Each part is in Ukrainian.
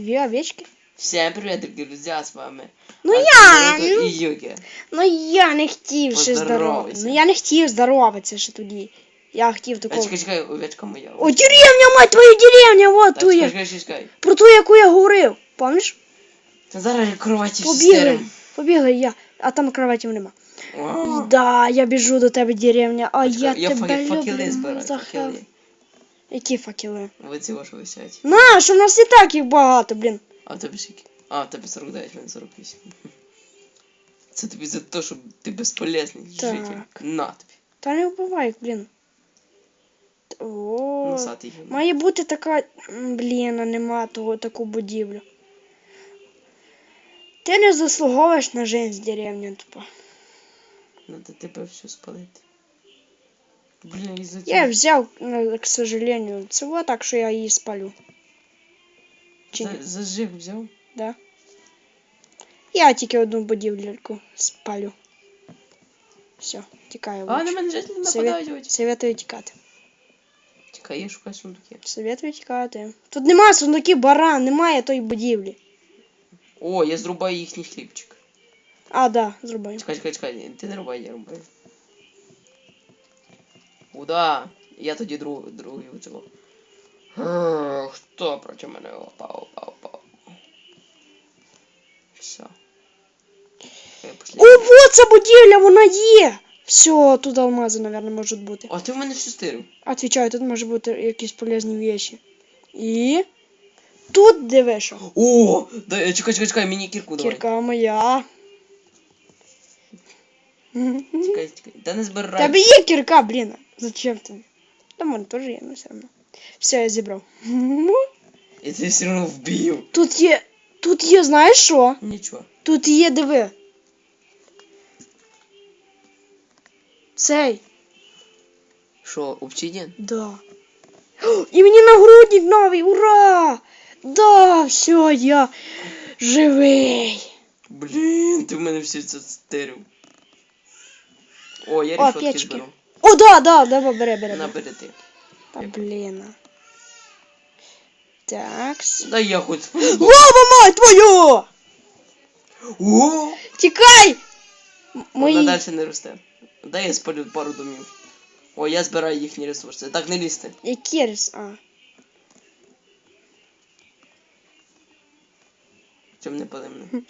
Дві овечки? Всем привет, дорогие друзья, с вами Ну я, ну, і Югі. ну я не хотів ще здороватися. Ну я не хотів здороватися ще тоді. Я хотів такого. чекай, чекай, овечка моя. О, деревня, мать твою, деревня, вот ту я. чекай, чекай. Про ту, яку я говорив. Пам'ятаєш? Та зараз я кроваті Побігли. Побігли я. А там кроватів нема. Да, я біжу до тебе, деревня. А я, Я тебе факели люблю. збираю, факели. Які факели? Ви ці ваші висять. На, що в нас і так їх багато, блін. А в тебе скільки? А, в тебе 49, в мене 48. Це тобі за те, що ти безполезний житель. На тобі. Та не вбивай їх, блін. О, Носатий гімн. має бути така. Блін, а нема того таку будівлю. Ти не заслуговуєш на життя деревня тупо. Надо тебе все спалити. Блін, із-за Я цього. взяв, е, к сожалению, це вот так, що я її спалю. Чи ні? За- Зажиг взяв. Да. Я тільки одну будівлю спалю. Все, тікаю. А, лучше. на мене жителі Совет... нападають. ось. Советую тікати. Чекай, я шукаю сундуки. Советую тікати. Тут немає сундуків баран, немає тої будівлі. О, я зрубаю їхній хлібчик. А, да, зробив. Чекай, чекай, чекай, ти не рубай, я рубаю. Куда? Я тоді друг, другий виціло. Хто проти мене? Опа, опа, опа. Все. Я пошли. О, вот ця будівля, вона є! Все, тут алмази, наверное, можуть бути. А ти в мене все стирив. Отвечаю, тут може бути якісь полезні речі. І. Тут диви що. О! Да, чекай, чекай, чекай, мені кірку давай. Кірка моя. Чекай, чекай. Та не збирай. Тебе є кірка, блін. Зачем тобі? Та мене теж є, але все одно. Все, я зібрав. Я тебе все одно вб'ю. Тут є. Тут є, знаєш що? Нічого. Тут є, диви. Цей. Що, обчидін? Да. О, І мені нагрудник новий, ура! Да, все, я живий. Блін, ти в мене все це стирив. О, я О, рішотки печки. зберу. О, да, да, давай, бери, бери. На, бери. бери ти. Та блін. Так. Дай я хоч. Лава, мать твою! О! Тікай! М- Вона Мої... далі не росте. Дай я спалю пару домів. О, я збираю їхні ресурси. Так не лізьте. Які рис? А. Чим не пали.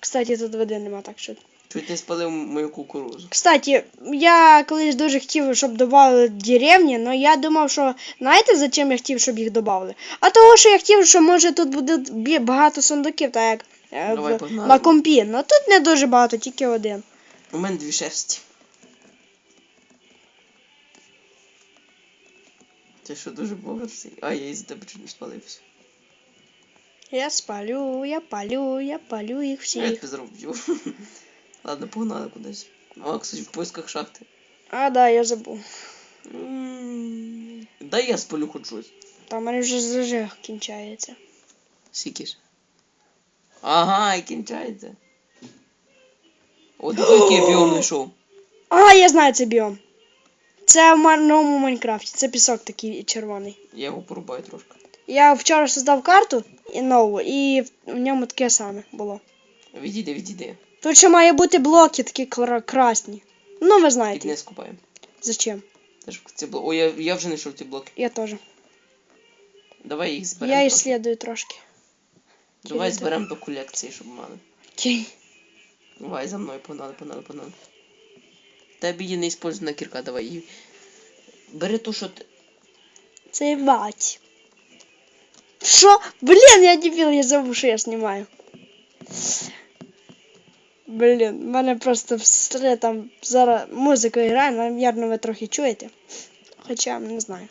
Кстати, тут води нема, так що. Чуть ти спалив мою кукурузу. Кстати, я колись дуже хотів, щоб додали деревні, але я думав, що знаєте, за чим я хотів, щоб їх додали? А того, що я хотів, що може тут буде багато сундуків, так як е, Давай, в, на компі. Ну тут не дуже багато, тільки один. У мене дві шерсті. Ти що дуже боганий? А я із тебе чуть не спалився. Я спалю, я палю, я палю їх Я всіх. тебе зроблю. Ладно, погнали кудись. А, кстати, в поисках шахти. А, да, я забув. М, Дай я спалю хоч щось. Там у мене вже зажиг кінчається. Скільки ж? Ага, і кінчається. О, диви, який біом знайшов. А, я знаю цей біом. Це в новому Майнкрафті. Це пісок такий червоний. Я його порубаю трошки. Я вчора создав карту і нову, і в- в ньому таке саме було. Відійди, відійди. Тут ще має бути блоки такі кра- красні. Ну, ви знаєте. Не скупаємо. Зачем? Це ж ці блоки. О, я, я вже знайшов ці блоки. Я теж. Давай їх зберемо. Я трохи. іслідую трошки. Давай Кидай. зберемо до колекції, щоб мали. Окей. Давай за мною, погнали, погнали, погнали. Тебе є неіспользована кірка, давай її. Бери ту, що ти. Це бать. Що? Блін, я дебіл, я забув, що я знімаю. Блін, в мене просто все там зараз музика грає, навірно, ви трохи чуєте. Хоча не знаю.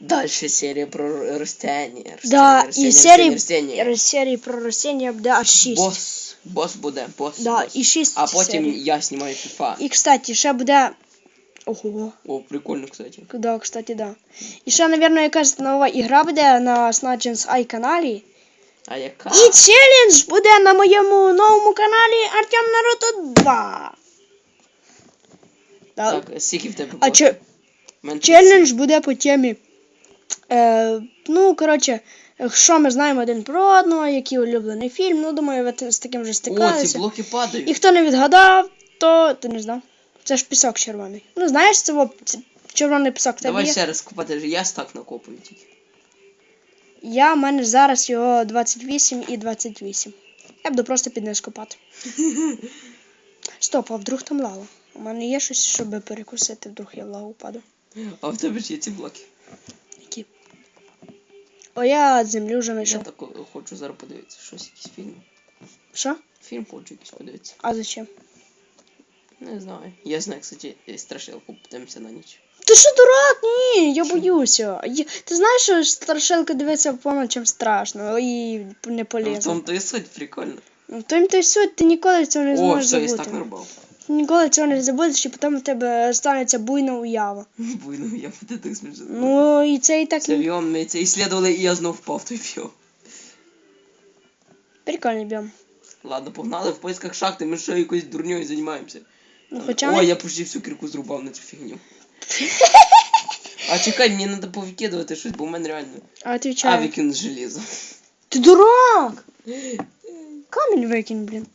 Дальше серія про ростяння. Да, і серії, ростяння. серії про ростіння буде аж 6. Бос. Бос буде, бос. Да, бос. і 6 А потім серій. я знімаю FIFA. І, кстати, ще буде. Ого. О, прикольно, кстати. Да, кстати, да. І ще, напевно, якась нова ігра буде на Snatchens Ай каналі. А яка? І челендж буде на моєму новому каналі Артем Наруто 2. Да. Так, скільки в тебе А че, челендж буде по темі. Е, ну, коротше, Що ми знаємо один про одного, який улюблений фільм. Ну, думаю, ви з таким вже О, ці блоки падають. І хто не відгадав, то ти не знав. Це ж пісок червоний. Ну, знаєш, це, це червоний пісок. Давай ще раз купати, я стак накопую тільки. Я, в мене зараз його 28 і 28. Я буду просто під низ копати. Стоп, а вдруг там лава? У мене є щось, щоб перекусити, вдруг я в лаву паду. А в тебе ж є ці блоки. Які? О, я землю вже Я знайшов. так хочу зараз подивитися. Щось якийсь фільм. Що? Фільм хочу якийсь подивитися. А зачем? Не знаю. Я знаю, кстати, страшилку подивимося на ніч. Ти що, дурак? Ні, я боюся. Я- Ти знаєш, що страшилка дивиться по ночам страшно і не Ну, в тому то і суть, прикольно. Ну, в тому то й суть, ти ніколи цього не О, все, я забути. стак нарубав. Ти ніколи цього не забудеш, і потім в тебе станеться буйна уява. Буйно, я буде так смішно. Ну, і це і так Це біом, ми це іслідували, і я знов впав той біом. прикольний біом. Ладно, погнали в поисках шахти, ми що якоюсь дурньою займаємося. Ну, хоча Ой, ми- я почти всю кірку зрубав на цю фігню. А чекай, мені треба повикидувати щось, бо в мене реально. А А, отвечаю. викину желізо. Ти дурак! Камінь викинь, блін.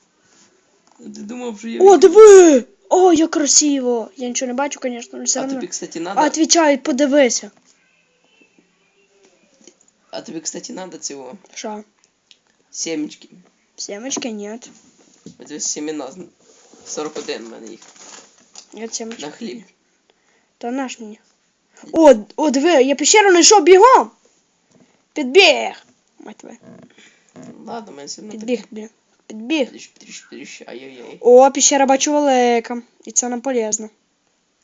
Ти думав, що я. О, диви! О, як красиво! Я нічого не бачу, звісно, але все а одно. тобі, кстати, надо. А отвечай, подивися. А тобі, кстати, надо цього. Що? Семечки. Семечки нет. Оце семена. 41 в мене їх. Нет семечки. На хліб. Та наш мені. О, о, диви, я пещеру знайшов бігом! Підбіг! Мать твою. Ладно, мене все. Підбіг, блін. Підбіг. Підріж, підріж, підріж. Ай-яй-яй. О, пещера бачу велика. І це нам полезно.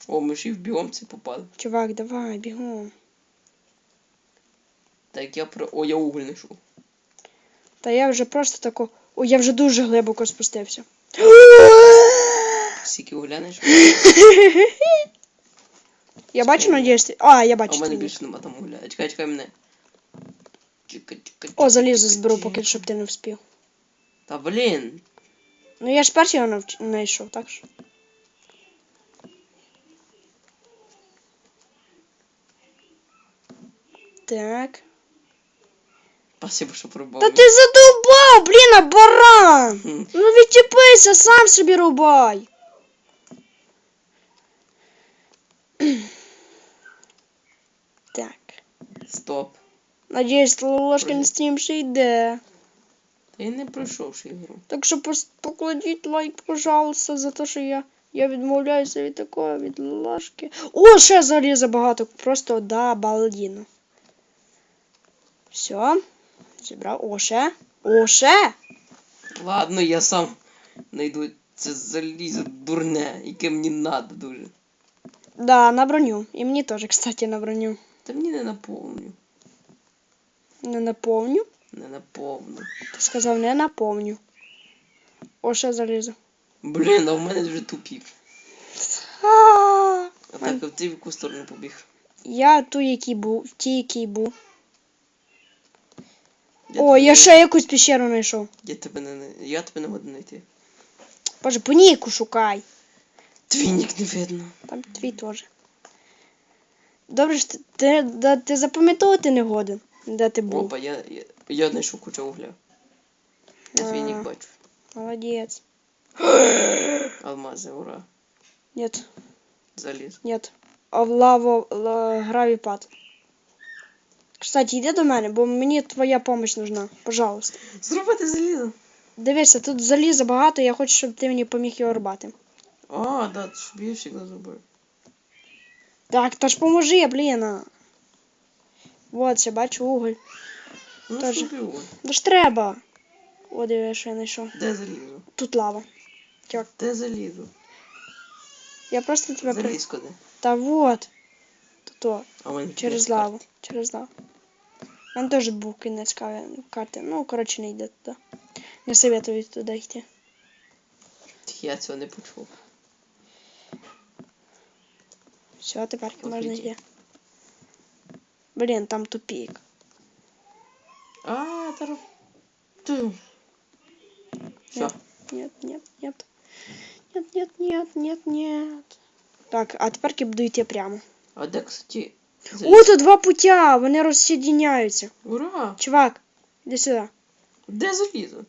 О, ми ж і в біом це попали. Чувак, давай, бігом. Так я про. О, я уголь знайшов. Та я вже просто тако. О, я вже дуже глибоко спустився. Скільки угля знайшов. Я бачу, надіюсь. ти- А, я А бачу. в мене твій більше нема там угля. Чекай, чекай мене. Чекай, чекай. О, чекай, залізо чекай, зберу, чекай. поки щоб ти не вспів. Та блін. Ну я ж перший його навч- знайшов, так що. Так. Спасибо, що пробував. Та ти задовбав, блін, а баран! Хм. Ну відчепися, сам собі рубай. Стоп. Надіюсь, ложкин стрім ще йде. Та я не пройшов ще ігру. Так що покладіть лайк, пожалуйста, за те, що я, я відмовляюся від такого, від ложки. О, ще заліза багато. Просто да, балдіно. Все. Зібрав. О, ще. О, ще. Ладно, я сам знайду це залізо дурне, яке мені надо дуже. Да, на броню. І мені теж, кстати, на броню. Та мені не наповню. Не наповню. Не наповню. Ти сказав, не наповню. О, ще залізо. Блін, а в мене вже тупік. А, так, а ти в яку сторону побіг? Я ту, який був, в тій, який був. Я О, тебе я ще якусь пещеру знайшов. Я тебе не, не- я тебе не можу знайти. Боже, по ніку шукай. Твій нік не видно. Там твій теж. Добре, що ти, ти, да, ти запам'ятовувати не годен, де ти був. Опа, я, я, я знайшов кучу угля. Я твій нік бачу. Молодець. Алмази, ура. Нет, Заліз. нет. А в лаву ла, гравіпад. Кстати, йди до мене, бо мені твоя помощь нужна. Пожалуйста. Зробити залізо. Дивися, тут заліза багато, я хочу, щоб ти мені поміг його рубати. А, да, ти ж я завжди зробив. Так, то ж поможи, блін. Вот, ще бачу уголь. Ну, Теж. що пиво? Ну ж треба. О, диви, що я знайшов. Де залізо? Тут лава. Чувак, Де залізо? я просто тебе. Заліз куди? Та вот. Тут о, А в мене через лаву. Через лаву. Мене теж був кінець ка- карти. Ну, коротше, не йде туди. Не советую туди йти. Я цього не почув. Все, тепер можна Офігеть. йти. Блін, там тупік. А, та роб- Ти. Все. Нет, нет, нет. Нет, нет, нет, нет, нет. Так, а тепер я буду йти прямо. А де, кстати, О, тут два путя, вони розсоединяються. Ура! Чувак, іди сюди. Де залізо?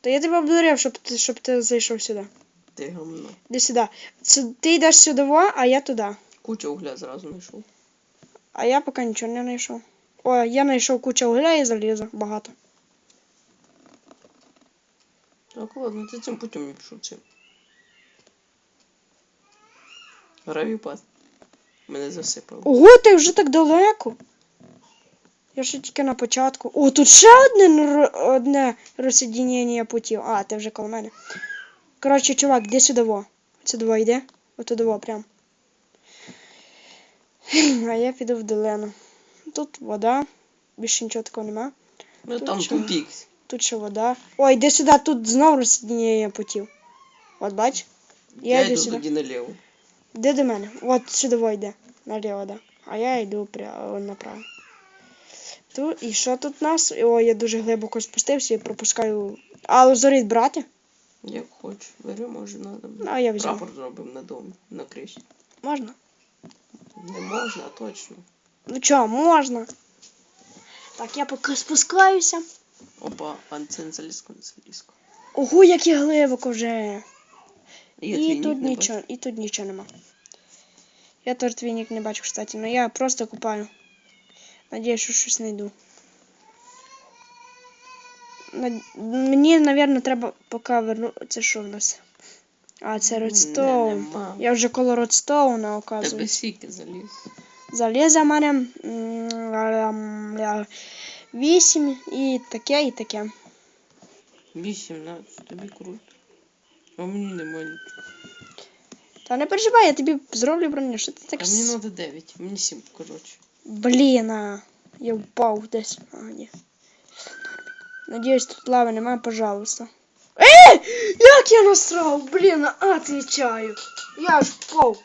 Та я тебе обдурив, щоб ти, щоб ти зайшов сюди. Ти гамно. Іди сюди. Це, ти йдеш сюди, во, а я туди. Куча угля зразу знайшов. А я поки нічого не знайшов. О, я знайшов кучу угля і заліза. Багато. Так, ладно, ти цим путем не пішов цим. Гравіпад. Мене засипало. Ого, ти вже так далеко. Я ще тільки на початку. О, тут ще одне, одне розсоединення путів. А, ти вже коло мене. Коротше, чувак, іди сюди во. Сюди во йди. Отуди прям. А я піду в долину. Тут вода. Більше нічого такого нема. Ну Тут там чого? тупік. Тут ще вода. Ой, йди сюди, тут знову розсоединення путів. От бач? Я Я, йду йду сюди. тоді наліво. Де до мене? От сюди йде. Наліво, да. А я йду прямо направо. Тут, і що тут у нас? О, я дуже глибоко спустився і пропускаю. А лазурит брати? Як хочеш. Бери, може, надо. А я візьму. Прапор зробимо на домі, на криші. Можна? Не можна, точно. Ну чо, можна. Так, я поки спускаюся. Опа, а це не залізко, не залізко. Ого, як я глибоко вже. Я і тут не нічого, і тут нічого нема. Я теж твій нік не бачу, кстати, але я просто купаю. Надіюсь, що щось знайду. Над- Мені, напевно, треба поки верну. Це що в нас? А, це. Редстоун. Не, нема. Я вже коло Редстоуна, оказую. Тебе скільки заліз. Заліза в мене м, 8 і таке, і таке. 18, тобі круто. А мені немає нічого. Та не переживай, я тобі зроблю броню. Що ти так. А мені треба 9, мені 7, коротше. Блін, а, я впав десь. А, ні. Надіюсь, тут лави немає, пожалуйста. Е! Як я насрав? Блін, отвечаю. Я ж впав.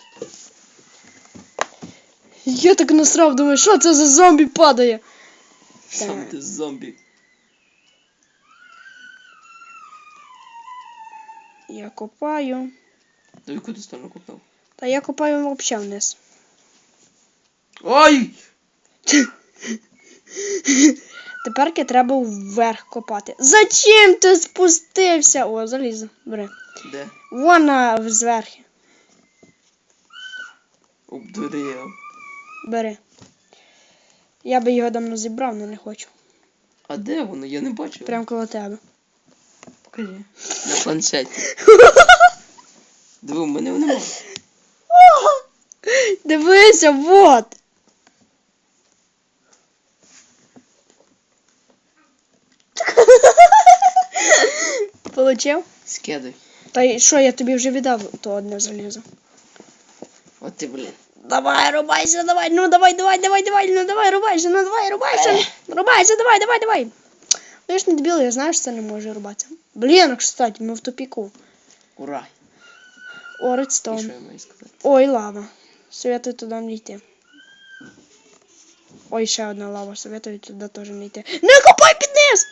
Я так насрав, думаю, що це за зомбі падає? Сам ти зомбі. Я копаю. Тобі куди сторону купив? Та я копаю взагалі вниз. Ой! Тепер треба вверх копати. Зачем ти спустився? О, залізо. Бери. Де? Вона зверху. Обдурив. Бери. Я би його давно зібрав, але не хочу. А де воно? Я не бачив. Прям коло тебе. Покажи. На планшеті. Диви, в мене немає. Дивися, вот. Получив? Скидай. Та й що, я тобі вже віддав то одне залізо. От ти, блін. Давай, рубайся, давай, ну давай, давай, давай, давай, ну давай, рубайся, ну давай, рубайся. Рубайся, давай, давай, давай. Ну я ж не дебіл, я знаю, що це не може рубатися. Блін, кстати, ми в тупіку. Ура. О, І редстоун. що я маю сказати? Ой, лава. Советую туди не йти. Ой, ще одна лава. Советую туди теж не йти. Не копай під низ!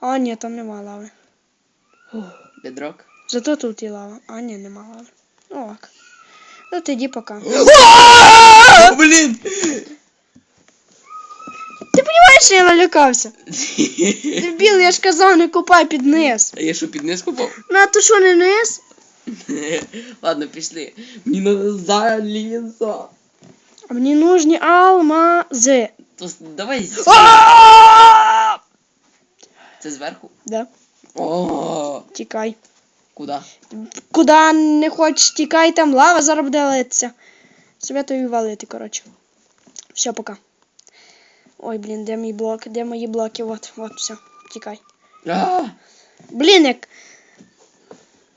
А, ні, там нема лави. Бедрок. Зато тут є лава. А, ні, нема лави. Ну ок. Ну тоді пока. Блін! Ти розумієш, що я налякався? Дебіл, я ж казав, не копай під низ. А я що під низ купав? На то що не низ? Ладно, пішли. Мені надо залізо. А мені нужні алмази. То с- давай. з- Це зверху? Да, О, тікай. куди? Куда не хочеш тікай, там лава зараз буде литися. Валити, коротше. Все, пока. Ой, блін, де мій блок? Де мої блоки? Вот, вот, все. Тікай. А, Блін, як.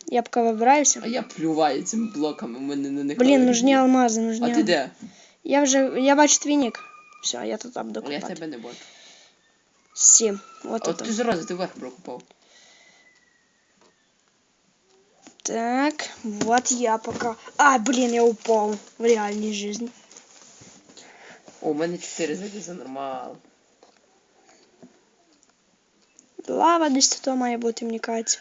Я поки вибираюся. а я плюваю цими блоками, у мене них. Блін, нужні алмази, нужні А ти де? Я вже. Я бачу твій нік. Все, я тут А я тебе не бачу. Сім. От От тут. ти зразу ти вверх прокупав. Так, вот я пока. А, блін, я упав в реальній житті. О, у мене 4 заліза, нормал. Лава десь тут має бути, мені кажеться.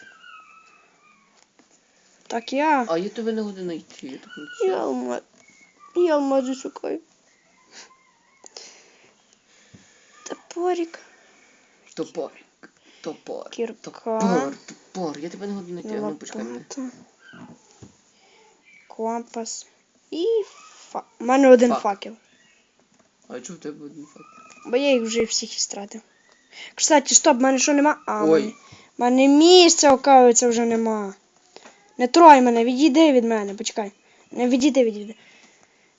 Так я. А я тебе не годину йти, я так не Я, ма- І алмази шукаю. Топорик. Топор. Топор. Кірка. Топор. Топор. Я тебе не годю знайти. Ну, почекай мене. Компас. І фа... У мене один Фак. факел. А чого в тебе один факт? Бо я їх вже всіх і стратив. Кстати, стоп, в мене що нема? А, Ой. Ой. В мене місця, оказується, вже нема. Не трой мене, відійди від мене, почекай. Не відійди, відійди.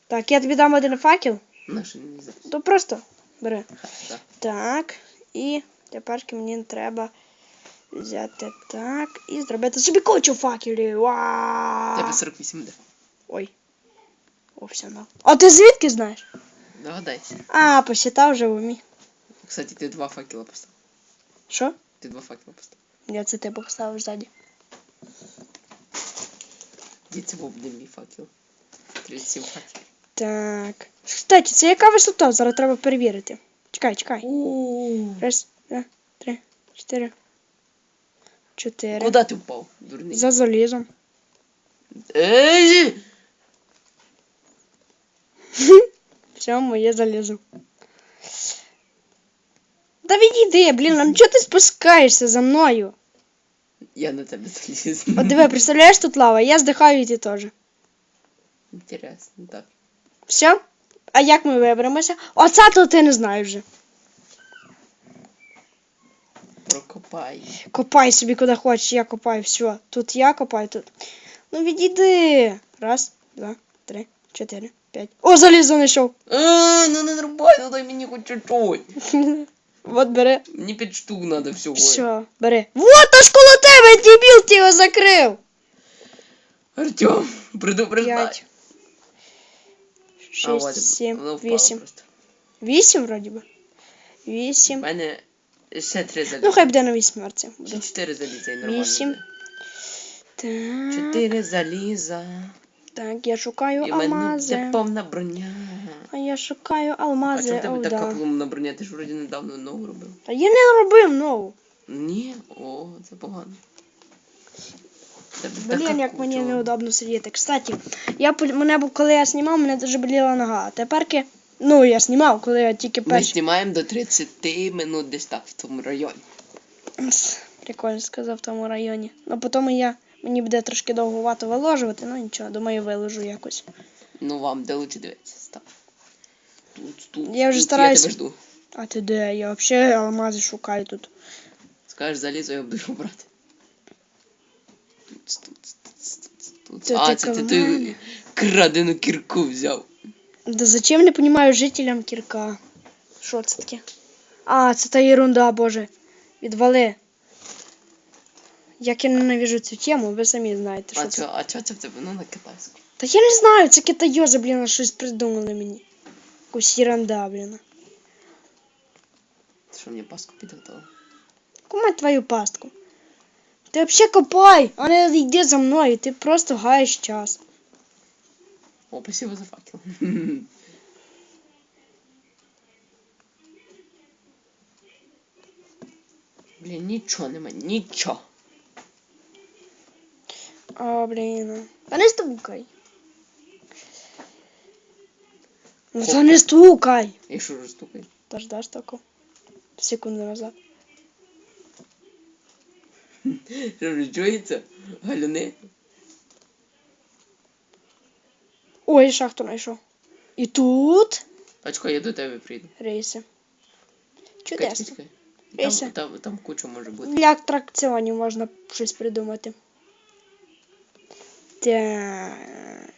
Так, я тобі дам один факел, Наше не зараз. то просто бери. Так. Так, і тепер мені треба взяти так і зробити собі кучу факелів. Тебе 48 де. Ой. О, все, на. А ти звідки знаєш? Догадайся. А, посчитав вже в умі. Кстати, ти два факела поставив. Що? Ти два факела поставив. Я це ти поставив ззаді. Де це був один мій факел? 37 факелів. Так. Кстати, це яка висота? Зараз треба перевірити. Чекай, чекай. Раз, два, три, чотири. Чотири. Куда ти впав, дурний? За залізом. Ей! Все, моє залізо. Та відійди, блін, ну чого ти спускаєшся за мною? Я на тебе заліз. От диви, представляєш тут лава, я здихаю і ти теж. Інтересно, так. Все? А як ми виберемося? Оце то ти не знаєш вже. Прокопай. Копай собі куди хочеш, я копаю, все. Тут я копаю, тут. Ну відійди. Раз, два, три, чотири, п'ять. О, залізо знайшов. А, ну не рубай, ну дай мені хоч чуть-чуть. От бери. Мені 5 штук надо всього. Все, бери. Вот аж коло тебе, дебіл, ти його закрив. Артем, предупреждай. П'ять. А, Шість, сім, воно впало вісім. просто. Вісім, вроді би. У Вісім. мене ще три заліза. Ну, хай буде на вісьмерці. Чи чотири заліза і нормально. Вісім. буде. Так. Чотири заліза. Так, я шукаю І в мене алмази. буде повна броня. А я шукаю А алмази. чому в тебе О, така да. повна броня? Ти ж вроді недавно нову робив. Та я не робив нову. Ні, о, це погано. Блін, як мені неудобно сидіти. Кстати, я пол- мене бу- коли я знімав, мене дуже боліла нога. А теперки, ну я знімав, коли я тільки Ми перший. знімаємо до 30 минут десь так в тому районі. Прикольно сказав в тому районі. Ну потім я мені буде трошки довгувато виложувати, ну нічого, думаю, виложу якось. Ну вам де лучше дивитися став. Тут, тут. Я вже тут, стараюсь. Я тебе жду. А ти де? Я взагалі алмази шукаю тут. Скажеш, залізо, я буду брати. Тут, тут, тут, тут, тут. Це А, це ти, ти крадену кірку взяв. Да зачем не понимаю жителям кірка? Що це таке? А, це та ерунда, боже. Відвали. Як я ненавижу цю тему, ви самі знаєте, що А це. чо, а чо це в тебе? Ну на китайську. Та я не знаю, це китайози, блін, щось придумали мені. Якусь ерунда, блін. Ти що мені паску підготував? Кумай твою пастку. Ти взагалі копай, а не йди за мною, ти просто гаєш час. О, спасибо за факел. Блін, нічого нема, нічого. А, блін. Та не стукай. Ну та не стукай. І що ж стукає? Та ж даш таку. Секунду назад. Чується? Галюни? Ой, шахту знайшов. І тут А я до тебе прийду. рейси. Чудесно. чекай. Рейси. Там, там, там куча може бути. Для атракціонів можна щось придумати. Так.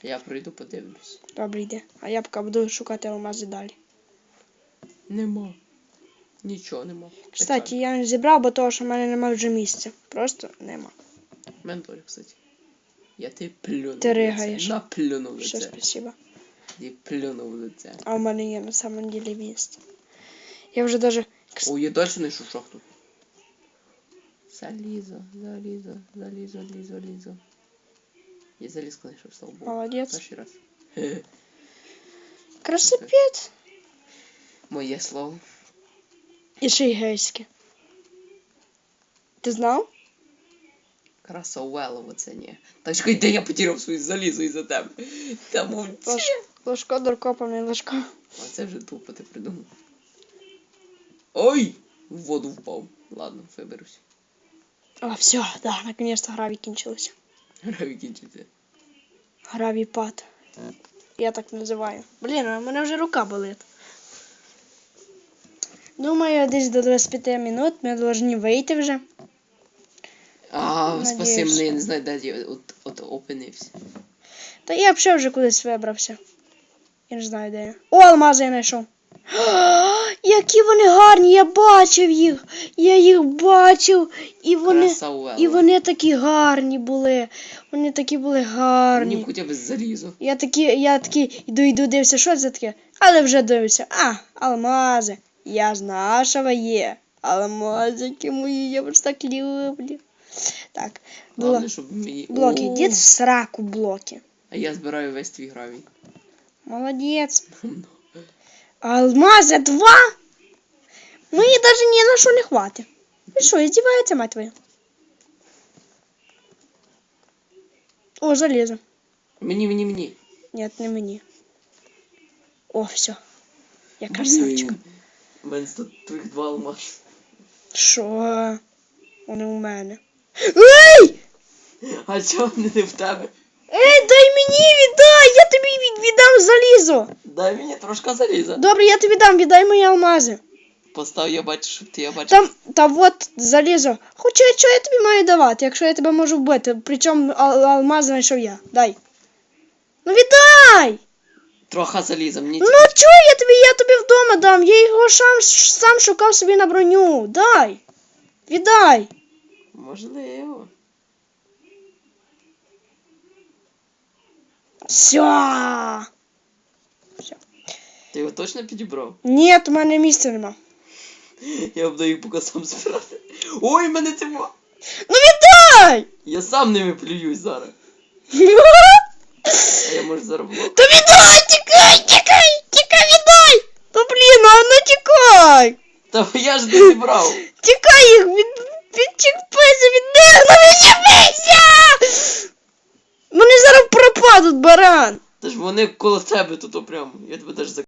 Я прийду, подивлюсь. Добре, йде. А я поки буду шукати алмази далі. Нема. Нічого нема. Кстати, я не зібрав, бо того, що в мене немає вже місця. Просто нема. Ментор, кстати. Я ти плюнув. Ти ригаєш. Наплюнув в Все, лице. спасибо. І плюнув в лице. А в мене є на самом деле місце. Я вже даже. О, я далі знайшов шахту. Залізо, залізо, залізо, залізо, залізо. Я заліз знайшов, слава Богу. Молодець. Перший раз. Хе-хе. Моє слово. І ще й гейське. Ти знав? Красавелово це ні. Так чекай, де я потеряв свою залізу із-за тебе. Та мовці. Лож- Ложко доркопаний ложко. А це вже тупо ти придумав. Ой! В воду впав. Ладно, виберусь. А, все, да, наконец-то гравій кінчилося. Граві кінчиться. Гравій пад. Я так називаю. Блін, а в мене вже рука болить. Думаю, десь до 25 минут ми повинні вийти вже. А, спаси мене, я не знаю, де я от, от опинився. Та я взагалі вже кудись вибрався. Я не знаю, де я. О, алмази я знайшов. Які вони гарні, я бачив їх. Я їх бачив. І вони, Красавело. і вони такі гарні були. Вони такі були гарні. б хоча б залізо. Я такі, я такі йду, йду, дивився, що це таке, але вже дивився. А, алмази. Я ж нашого є. Алмазики мої, я вас так люблю. Так, бло... Щоб мені. блоки, О, в сраку блоки. А я збираю весь твій гравій. Молодець. Алмази два? Мені навіть ні на що не хватить. Ви що, издеваєтеся, мать твою? О, залізо. Мені, мені, мені. Ні, не мені. О, все. Я красавчик. У мене тут твоїх два алмази. Що? Вони у мене. Ей! А чого не в тебе? Ей, дай мені віддай! Я тобі від- віддам залізо! Дай мені трошки заліза. Добре, я тобі дам, віддай мої алмази. Постав, я бачу, що ти я бачу. Там, та от залізо. Хоча що я тобі маю давати, якщо я тебе можу вбити? Причому ал- алмаз знайшов я. Дай. Ну віддай! Трохи заліза, мені Ну чого я тобі, я тобі вдома дам? Я його сам, сам шукав собі на броню. Дай! Віддай! можливо. Все! Ти його точно підібрав? Ні, у мене місця нема. Я буду їх поки сам збирати. Ой, мене тема. Ну віддай! Я сам ними плююсь зараз. А я можу зараз блок. Та віддай! Тікай, тікай! Тікай, віддай! Та блін, а ну тікай! Та я ж не зібрав. Тікай їх! Від... Відчепися від них! Ну відчепися! Вони зараз пропадуть, баран! Та ж вони коло тебе тут прямо. Я тебе за.